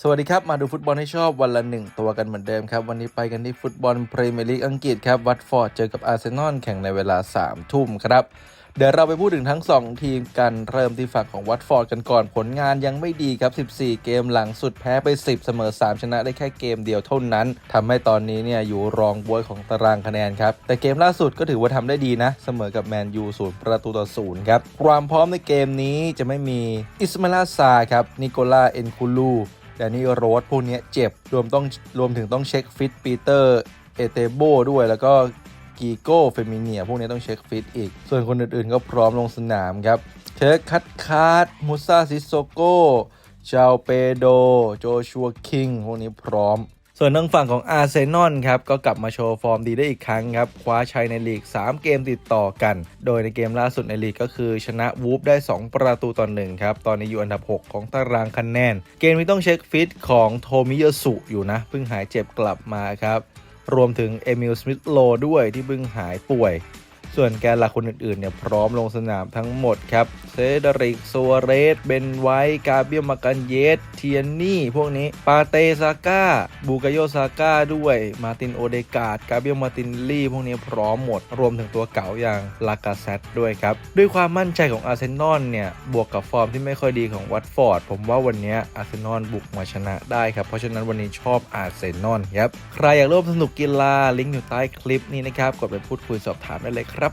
สวัสดีครับ มาดูฟุตบอลให้ชอบวันละหนึ่งตัวกันเหมือนเดิมครับ วันนี้ไปกันที่ฟุตบอลพรีเมียร์ลีกอังกฤษครับวัตฟอร์ดเจอกับอาร์เซนอลแข่งในเวลา 3 ทุ่มครับ เดี๋ยวเราไปพูดถึงทั้ง 2 ทีมกันเริ่มที่ฝั่งของวัตฟอร์ดกันก่อนผลงานยังไม่ดีครับ 14 เกมหลังสุดแพ้ไป 10 เสมอ 3 ชนะได้แค่เกมเดียวเท่านั้นทำให้ตอนนี้เนี่ยอยู่รองบวยของตารางคะแนนครับ แต่เกมล่าสุดก็ถือว่าทำได้ดีนะ เสมอกับแมนยูศูนย์ประตูต่อศูนย์ครับความพร้อมในเกมนี้จะไม่มีอิสมาลาซาครับนิโคลาเอนคูลู แต่นี่โรสพวกนี้เจ็บรวมต้องรวมถึงต้องเช็คฟิตปีเตอร์เอเตโบด้วยแล้วก็กีโก้เฟมิเนียพวกนี้ต้องเช็คฟิตอีก ส่วนคนอื่นๆก็พร้อมลงสนามครับเชคคัตคาร์ดมูซาซิโซโกชาวเปโด โจชัวคิงพวกนี้พร้อม ส่วนทางฝั่งของอาร์เซนอลครับก็กลับมาโชว์ฟอร์มดีได้อีกครั้งครับ คว้าชัยในลีก 3 เกมติดต่อกัน โดยในเกมล่าสุดในลีกก็คือชนะวูฟได้ 2 ประตูต่อหนึ่งครับ ตอนนี้อยู่อันดับ 6 ของตารางคะแนน เกมนี้ต้องเช็คฟิตของโทมิยสุอยู่นะ เพิ่งหายเจ็บกลับมาครับ รวมถึงเอมิลสมิธโลด้วยที่เพิ่งหายป่วย ส่วนแกนหลักคนอื่นๆเนี่ยพร้อมลงสนามทั้งหมดครับเซเดริกซัวเรส เบนไวท์กาเบียมากันเยส เทียนนี่ พวกนี้ ปาเตซาก้า บูกาโยซาก้าด้วย มาตินโอเดกาดกาเบียมาตินลี่ พวกนี้พร้อมหมด รวมถึงตัวเก่าอย่างลากาเซตด้วยครับ ด้วยความมั่นใจของอาร์เซนอลเนี่ย บวกกับฟอร์มที่ไม่ค่อยดีของวัตฟอร์ด ผมว่าวันนี้อาร์เซนอลบุกมาชนะได้ครับ เพราะฉะนั้นวันนี้ชอบอาร์เซนอลครับ ใครอยากร่วมสนุกกีฬาลิงก์อยู่ใต้คลิปนี้นะครับ กดไปพูดคุยสอบถามได้เลยครับ